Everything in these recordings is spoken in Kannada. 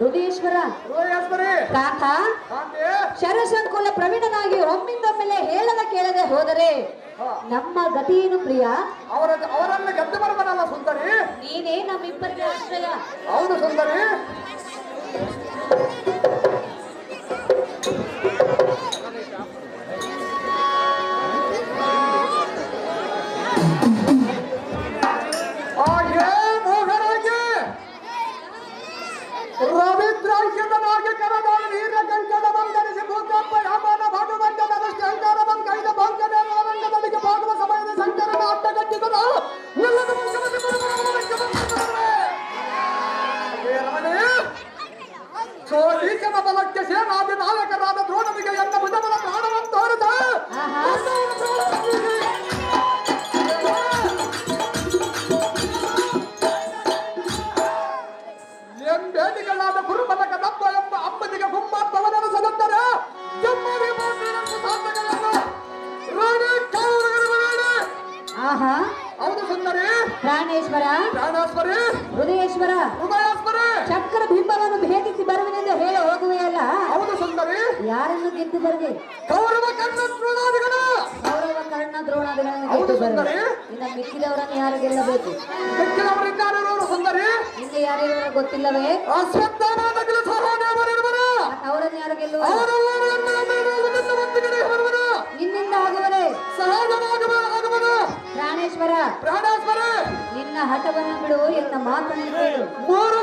ಹೃದಯೇಶ್ವರಿ ಕಾಕ. ಕಾಂತಿ ಶರಶಂಕುಲ ಪ್ರವೀಣನಾಗಿ ಒಮ್ಮಿಂದೊಮ್ಮೆಲೆ ಹೇಳದ ಕೇಳದೆ ಹೋದರೆ ನಮ್ಮ ಗತಿ ಏನು ಪ್ರಿಯ? ಅವರ ಅವರನ್ನ ಗೆದ್ದು ಬರಬಾರಲ್ಲ ಸುಂದರಿ? ನೀನೇ ನಮ್ಮಿಬ್ಬರಿಗೆ ಆಶ್ರಯ. ಹೌದು ಸುಂದರಿ. ಪ್ರಾಣೇಶ್ವರ ಪ್ರಾಣೇಶ್ವರಿ ಹೃದಯೇಶ್ವರ ಹೃದಯೇಶ್ವರಿ ಚಕ್ರ ಬಿಂಬವನ್ನು ಭೇದಿಸಿ ಬರುವೆನೆಂದು ಹೇಳಿ ಹೋಗುವೆಯಲ್ಲ ಹೌದು ಸುಂದರಿ. ಯಾರನ್ನು ಗೆದ್ದು ಬರುವೆ ಕೌರವ ಕರ್ಣ ದ್ರೋಣಾದಿಗಳು. ಕೌರವ ಕರ್ಣ ದ್ರೋಣಾದಿಗಳನ್ನು ಗೆದ್ದು ಬರುವೆ. ಇನ್ನು ಮಿಕ್ಕಿದವರನ್ನು ಯಾರು ಗೆಲ್ಲಬೇಕು? ಮಿಕ್ಕಿದವರಿದ್ದಾರೆ ಇರೋರು ಸುಂದರಿ. ಇಲ್ಲಿ ಯಾರಿಗೂ ಗೊತ್ತಿಲ್ಲವೇ? ಅಶ್ವತ್ಥಾಮಾನಗಳ ಕೆಲಸ ಅವರನ್ನು ಯಾರು ಗೆಲ್ಲುವ ಪ್ರಾಣೇಶ್ವರ ಪ್ರಾಣೇಶ್ವರಿ ನಿನ್ನ ಹಠವನ್ನು ಬಿಡು ಎನ್ನ ಮಾತನ್ನು ಕೇಳು ಮೂರು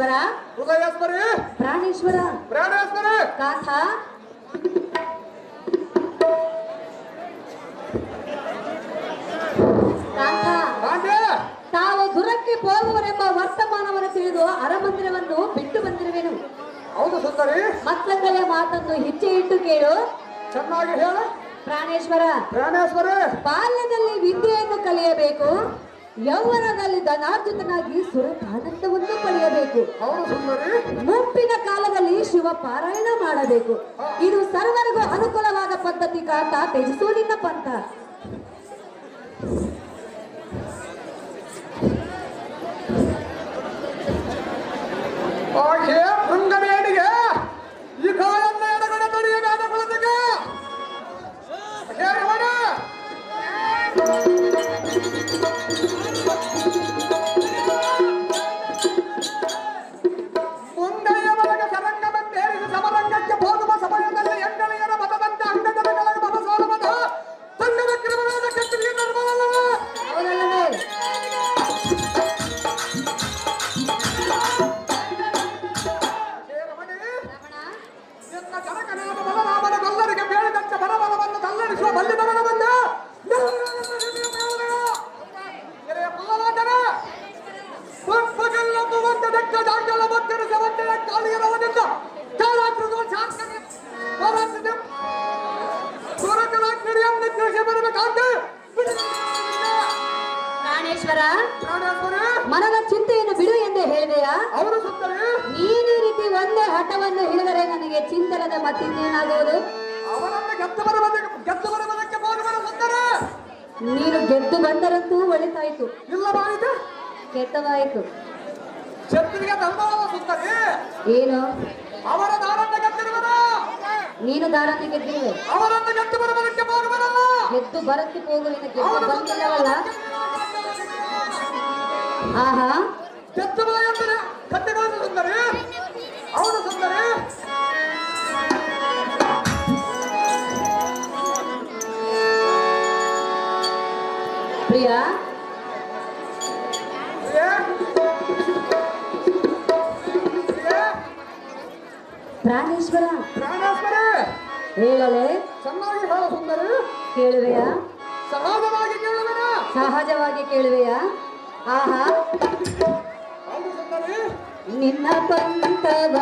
ಹೃದಯೇಶ್ವರ ಮೃಗೇಶ್ವರ ಪ್ರಾಣೇಶ್ವರ. ಪ್ರಾಣೇಶ್ವರ. ಕಾಥ. ಕಾಂತಿ ತಾವು ದುರಕ್ಕೆ ಹೋಗುವರೆಂಬ ವರ್ತಮಾನವನ್ನು ತಿಳಿದು ಅರಮಂದಿರವನ್ನು ಬಿಟ್ಟು ಬಂದಿರುವೆನು. ಹೌದು ಸುಂದರಿ. ಮಕ್ಕಳ ಮಾತನ್ನು ಹೆಚ್ಚೆ ಇಟ್ಟು ಕೇಳು. ಚೆನ್ನಾಗಿ ಹೇಳು. ಪ್ರಾಣೇಶ್ವರ. ಪ್ರಾಣೇಶ್ವರ. ಬಾಲ್ಯದಲ್ಲಿ ವಿದ್ಯೆಯನ್ನು ಕಲಿಯಬೇಕು. ಯೌವನದಲ್ಲಿ ಧನಾರ್ಜಿತನಾಗಿ ಸುರತಾನಂದವನ್ನು ಪಡೆಯಬೇಕು. ಮುಂಪಿನ ಮುಪ್ಪಿನ ಕಾಲದಲ್ಲಿ ಶಿವ ಪಾರಾಯಣ ಮಾಡಬೇಕು ಇದು ಸರ್ವರಿಗೂ ಅನುಕೂಲವಾದ ಪದ್ಧತಿ ಕಾಂತ ತ್ಯಜಿಸು ನಿನ್ನ ಪಂಥ. ಪ್ರಾಣೇಶ್ವರ ಮನದ ಚಿಂತೆಯನ್ನು ಬಿಡು ಎಂದು ಹೇಳಿದೆಯಾ? ಅವರು ನೀನು ರೀತಿ ಒಂದೇ ಹಠವನ್ನು ಹಿಡಿದರೆ ನನಗೆ ಚಿಂತನದ ಮತ್ತಿನ್ನೇನಾಗುವುದು? ನೀನು ಗೆದ್ದು ಬಂದರಂತೂ ಒಳಿತಾಯ್ತು. ಕೆಟ್ಟವಾಯಿತು ಏನು? ಅವರ ನೀನು ದಾರನ್ನು ಗೆದ್ದಿರುವೆ ಅವರನ್ನು ಗೆದ್ದು ಬರುವುದಕ್ಕೆ ಭೋಗವನಲ್ಲ ಗೆದ್ದು ಬರಕ್ಕೆ ಹೋಗುವಿನ ಗೆದ್ದು ಅವರ ಬಂದಿಲ್ಲವಲ್ಲ ಆಹಾ. ಗೆದ್ದು ಬಾ ಎಂದರೆ ಕಟ್ಟೆಗಳನ್ನು ಸುಂದರಿ. ಅವನು ಸುಂದರಿ. ಪ್ರಿಯಾ. ಪ್ರಿಯೆ? ಪ್ರಿಯೆ? ಪ್ರಾಣೇಶ್ವರ. ಪ್ರಾಣೇಶ್ವರಿ. ಹೇಳಲೆ ಚೆನ್ನಾಗಿ ಹೇಳ ಸುಂದರಿ. ಕೇಳುವೆಯಾ? ಸಹಜವಾಗಿ ಕೇಳುವೆಯ ಸಹಜವಾಗಿ ಕೇಳುವೆಯಾ? ಆಹಾ. ನಿನ್ನ ಪಂತವ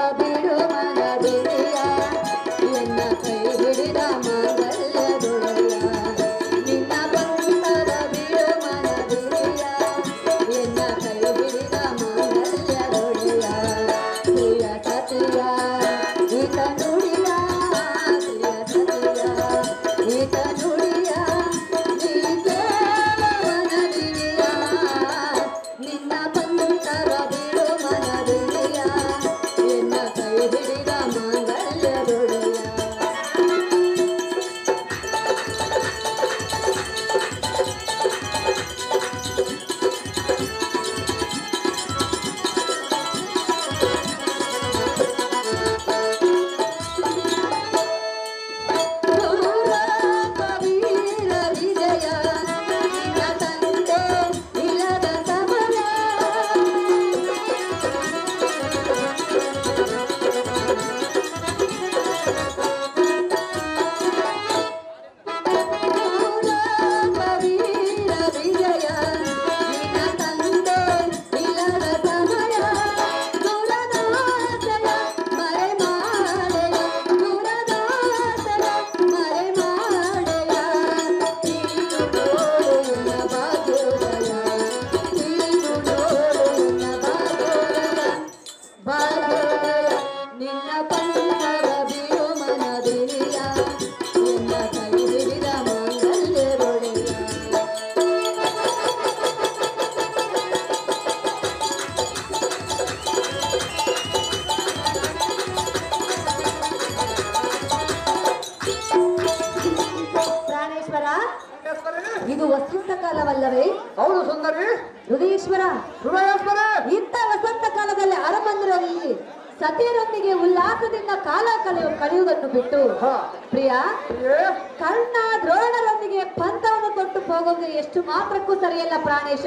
ಕಾಲವಲ್ಲವೇ ಹೌದು ಸುಂದರಿ. ಹೃದಯೇಶ್ವರ ಹೃದಯೇಶ್ವರ ಇಂಥ ವಸಂತ ಕಾಲದಲ್ಲಿ ಅರಮಂದಿರಲ್ಲಿ ಸತಿಯರೊಂದಿಗೆ ಉಲ್ಲಾಸದಿಂದ ಕಾಲ ಕಳೆಯು ಕಳೆಯುವುದನ್ನು ಬಿಟ್ಟು ಪ್ರಿಯ ಕರ್ಣ ದ್ರೋಣರೊಂದಿಗೆ ಪಂಥವನ್ನು ಕೊಟ್ಟು ಹೋಗುವುದು ಎಷ್ಟು ಮಾತ್ರಕ್ಕೂ ಸರಿಯಲ್ಲ ಪ್ರಾಣೇಶ.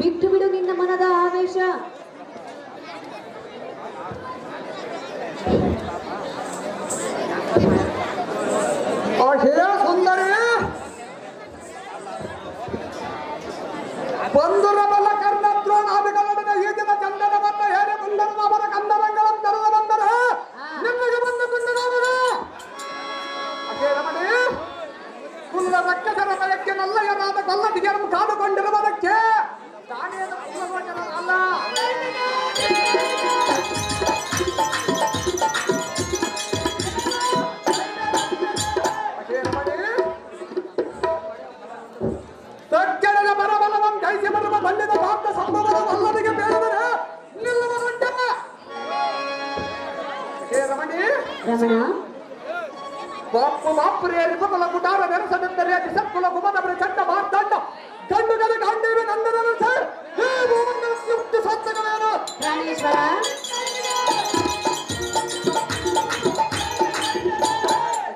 ಬಿಟ್ಟು ಬಿಡು ನಿನ್ನ ಮನದ ಆವೇಶ. ಅಹೇ ಬರಬಲವನ್ನು ಜಯಿಸಿ ಬರುವ ಬಲ್ಲಿದ ಪಾತ್ರ ಸಂಭವದ ವಲ್ಲದಿಗೆ ಬೇಡದರೆ ನಿಲ್ಲುವುದುಂಟಲ್ಲ ಹೇ ರಮಣಿ ರಮಣ ಬಾಪು ಬಾಪುರಿಯರಿ ಕುಲ ಕುಟಾರ ನೆರಸನೆಂದರೆ ಸತ್ಕುಲ ಕುಮದವರ ಚಂಡ ಮಾರ್ತಾಂಡ ಗಂಡುಗಳ ಗಾಂಡೀವಿ ನಂದನ ಸರ್ ಹೇ ಭೂಮಂಡಲ ಮುಕ್ತಿ ಸತ್ತಗಳೇನು ಪ್ರಾಣೇಶ್ವರ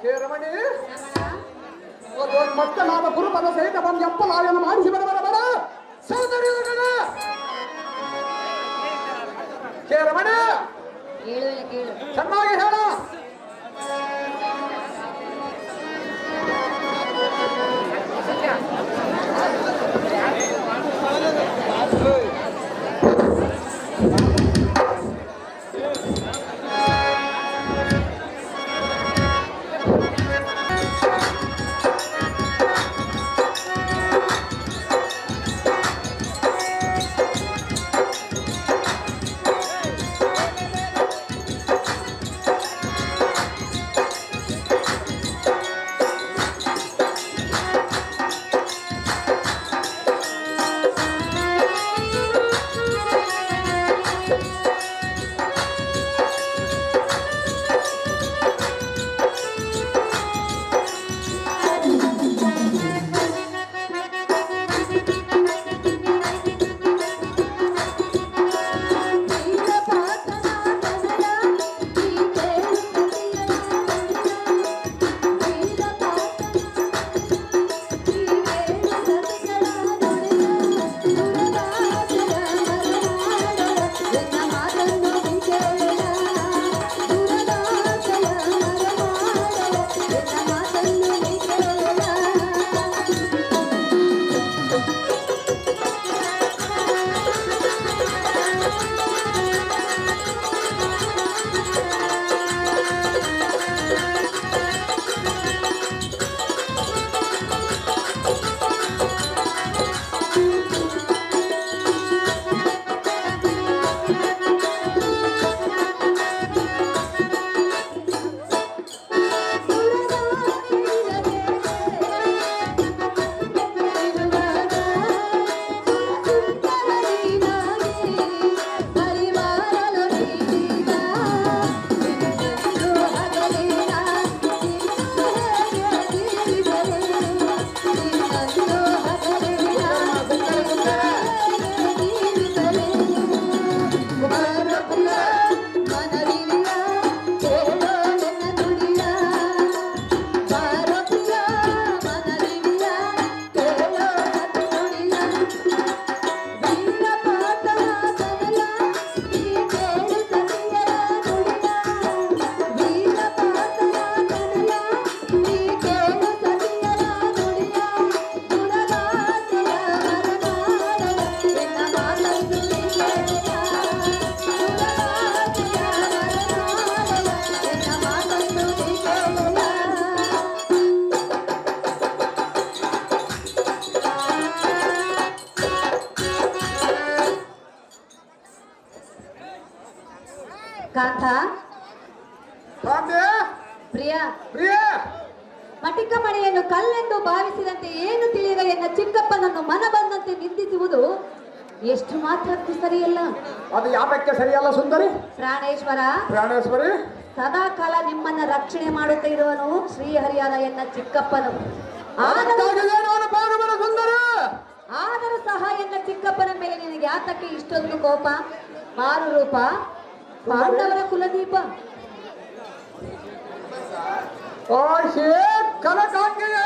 ಹೇ ರಮಣಿ ಅದೊಂದು ಮತ್ತೆ ನಾನು ಗುರುಪದ ಸಹಿತ ಬಂದು ಎಪ್ಪಲಾಯನ ಮಾಡಿಸಿ ಬರಬರ ಜಯ ರಮಣ ಚೆನ್ನಾಗಿ ಹೇಳ Good. ಕಾಂತಿ ಪ್ರಿಯ. ಪ್ರಿಯ. ಮಟಿಕ ಮಣಿಯನ್ನು ಕಲ್ಲೆಂದು ಭಾವಿಸಿದಂತೆ ಏನು ತಿಳಿಯದ ಎನ್ನ ಚಿಕ್ಕಪ್ಪನನ್ನು ಮನ ಬಂದಂತೆ ನಿಂದಿಸುವುದು ಎಷ್ಟು ಮಾತ್ರ ಸರಿಯಲ್ಲ. ಅದು ಯಾತಕ್ಕೆ ಸರಿಯಲ್ಲ ಸುಂದರಿ? ಪ್ರಾಣೇಶ್ವರ. ಪ್ರಾಣೇಶ್ವರಿ. ಸದಾ ಕಾಲ ನಿಮ್ಮನ್ನ ರಕ್ಷಣೆ ಮಾಡುತ್ತಾ ಇರುವನು ಶ್ರೀಹರಿಯಾದ ಎನ್ನ ಚಿಕ್ಕಪ್ಪನು. ಆದರೂ ಸಹ ಎನ್ನ ಚಿಕ್ಕಪ್ಪನ ಮೇಲೆ ನಿನಗೆ ಯಾತಕ್ಕೆ ಇಷ್ಟೊಂದು ಕೋಪ ಮಾರು ರೂಪ ಪಾಂಡವರ ಕುಲದೀಪ. ಹೇ ಕನಕಾಂಗೆಯ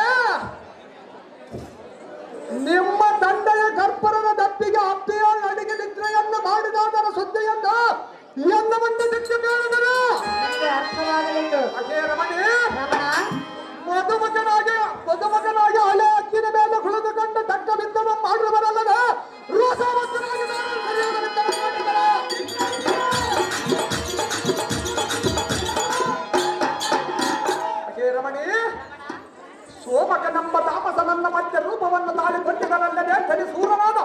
ನಿಮ್ಮ ತಂದೆಯ ಕರ್ಪೂರದ ದಪ್ಪಿಗೆ ಅಪ್ಪೆಯ ಅಡಿಗೆ ನಿದ್ರೆಯನ್ನು ಮಾಡಿದವರ ಸುದ್ದಿಯನ್ನು ಎಲ್ಲವನ್ನು ರಮಣಿ. ರಮಣ. ಮದುಮಗನಾಗಿ ಮದುಮಗನಾಗಿ ಹಳೆ ಅಕ್ಕಿನ ಮೇಲೆ ಕುಳಿತುಕೊಂಡು ತಕ್ಕ ಬಿತ್ತನ ಮಾಡುವವರಲ್ಲದ ರೋಸವಸ್ತನಾಗಿ ಸೋಮಕನೆಂಬ ತಾಮಸನನ್ನ ಮಧ್ಯ ರೂಪವನ್ನು ತಾಳಿ ಕೊಂಡಿಗಳಲ್ಲದೆ ಸರಿ ಸೂರನಾದ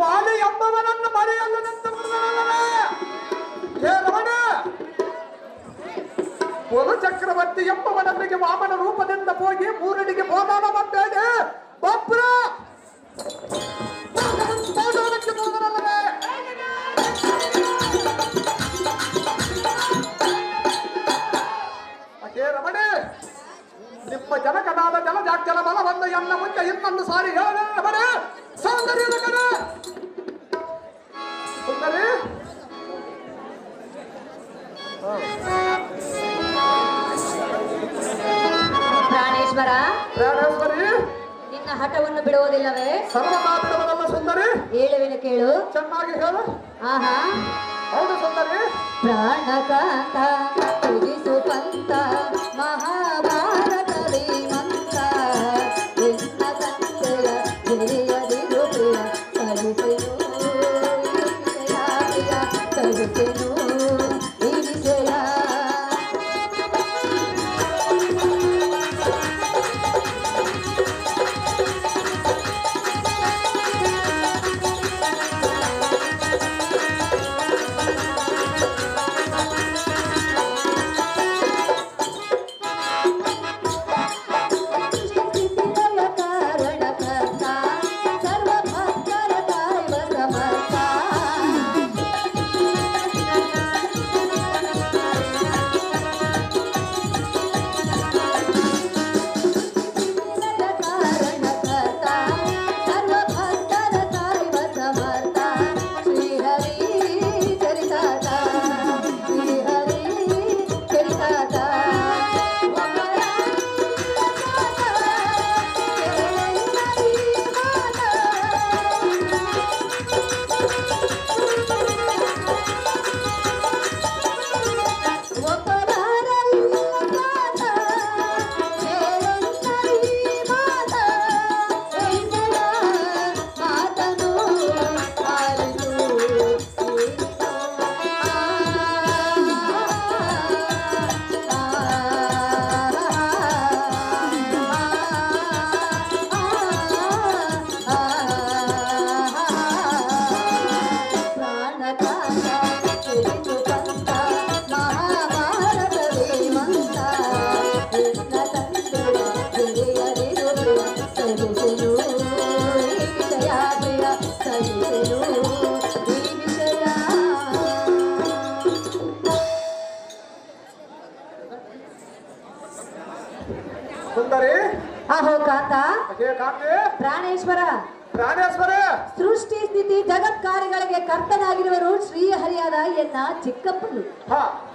ವಾಲಿ ಎಂಬವನನ್ನು ಮರೆಯಲ್ಲದಂತ ರಮಣ! ಚಕ್ರವರ್ತಿ ಎಂಬವನಲ್ಲಿಗೆ ವಾಮನ ರೂಪದಿಂದ ಹೋಗಿ ಮೂರಡಿಗೆ ಬೋಧಾನ ಬಂದೇನೆ. ಬಬ್ರ ಜನಕನಾದ ಜನಜಾಕ್ಷರ ಬಲವನ್ನು ಎನ್ನ ಮುಂದೆ ಇನ್ನೊಂದು ಸಾರಿ ಹೇಳ ಬರೆ ಸೌಂದರ್ಯದ ಕಡೆ ಸುಂದರಿ. ಪ್ರಾಣೇಶ್ವರ ಪ್ರಾಣೇಶ್ವರಿ. ನಿನ್ನ ಹಠವನ್ನು ಬಿಡುವುದಿಲ್ಲವೇ? ಸರ್ವತಾ ಬಿಡುವುದಲ್ಲ ಸುಂದರಿ. ಹೇಳುವೆನು ಕೇಳು. ಚೆನ್ನಾಗಿ ಹೇಳು. ಆಹಾ. ಹೌದು ಸುಂದರಿ. ಪ್ರಾಣಕಾಂತ ಕಾಂತ ಪಂತ. ಸುಂದರಿ. ಅಹೋ ಕಾಂತ ಪ್ರಾಣೇಶ್ವರ. ಪ್ರಾಣೇಶ್ವರ. ಸೃಷ್ಟಿ ಸ್ಥಿತಿ ಜಗತ್ಕಾರ್ಯಗಳಿಗೆ ಕರ್ತನಾಗಿರುವರು ಶ್ರೀಹರಿಯಾದ ಎನ್ನ ಚಿಕ್ಕಪ್ಪನು. ಹಾ.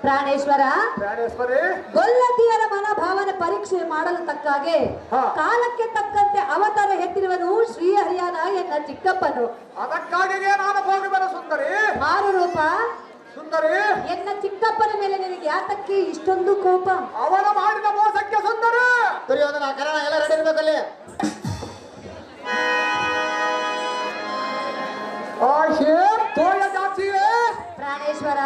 ಪ್ರಾಣೇಶ್ವರ. ಪ್ರಾಣೇಶ್ವರೇ. ಗೊಲ್ಲತಿಯರ ಮನೋಭಾವನೆ ಪರೀಕ್ಷೆ ಮಾಡಲು ತಕ್ಕಾಗೆ. ಕಾಲಕ್ಕೆ ತಕ್ಕಂತೆ ಅವತಾರ ಹೆತ್ತಿರುವನು ಶ್ರೀಹರಿಯಾದ ಎನ್ನ ಚಿಕ್ಕಪ್ಪನು. ಅದಕ್ಕಾಗಿ ನಾನು ಸುಂದರಿ. ಮಾರು ರೂಪ ಸುಂದರಿ! ಎನ್ನ ಚಿಕ್ಕಪ್ಪನ ಮೇಲೆ ನಿನಗೆ ಯಾತಕ್ಕೆ ಇಷ್ಟೊಂದು ಕೋಪ? ಅವನ ಮಾಡಿದ ಮೋಸಕ್ಕೆ ಸುಂದರಿ! ದುರ್ಯೋಧನ ಕರಣ ಎಲ್ಲ ರೆಡಿ ಇರ್ಬೇಕಲ್ಲಿ. ತೋಯ ಜಾತಿಯೇ! ಪ್ರಾಣೇಶ್ವರ!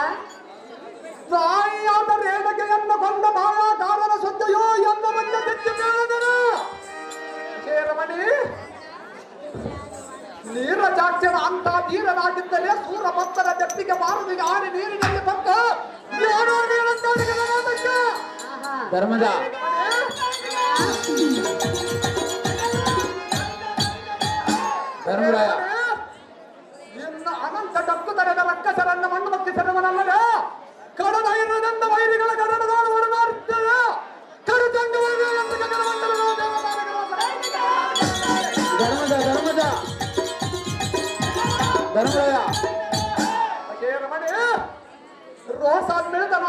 ತಾಯಿಯಾದ ರೇಣುಕೆಯನ್ನು ಕೊಂದ ಮಾಯಾಕಾರನ ಸುದ್ದಿಯೋ ಎಂದು ಮುಂದೆ ತೆಚ್ಚಿ ಕೇಳಿದರು ಶೇರಮಣಿ ನೀರ ಜಾಕ್ಷರ ಅಂತ ನೀರನಾಗಿದ್ದಲೇ ಸೂರ ಭಕ್ತರ ಜಟ್ಟಿಗೆ ಬಾರದಿಗೆ ಆನೆ ನೀರಿನಲ್ಲಿ ಬಂದು ಧರ್ಮದ. ಧರ್ಮರಾಯ. ಇನ್ನ ಅನಂತ ಡಕ್ಕು ತರದ ರಕ್ಕಸರನ್ನು ಮಣ್ಣು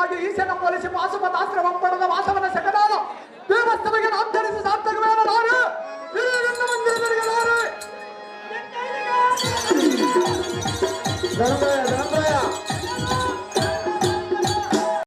ರೋಸಾನ್ಮಿಳಿತನಾಗಿ ಪಾಲಿಸಿ ಪೊಲಿಸಿ ಪಾಶುಪತಾಸ್ತ್ರವಂ ಪಡೆದ ವಾಸವನ ಸೆಗದಾದ ದೇವಸ್ಥಮಗೆ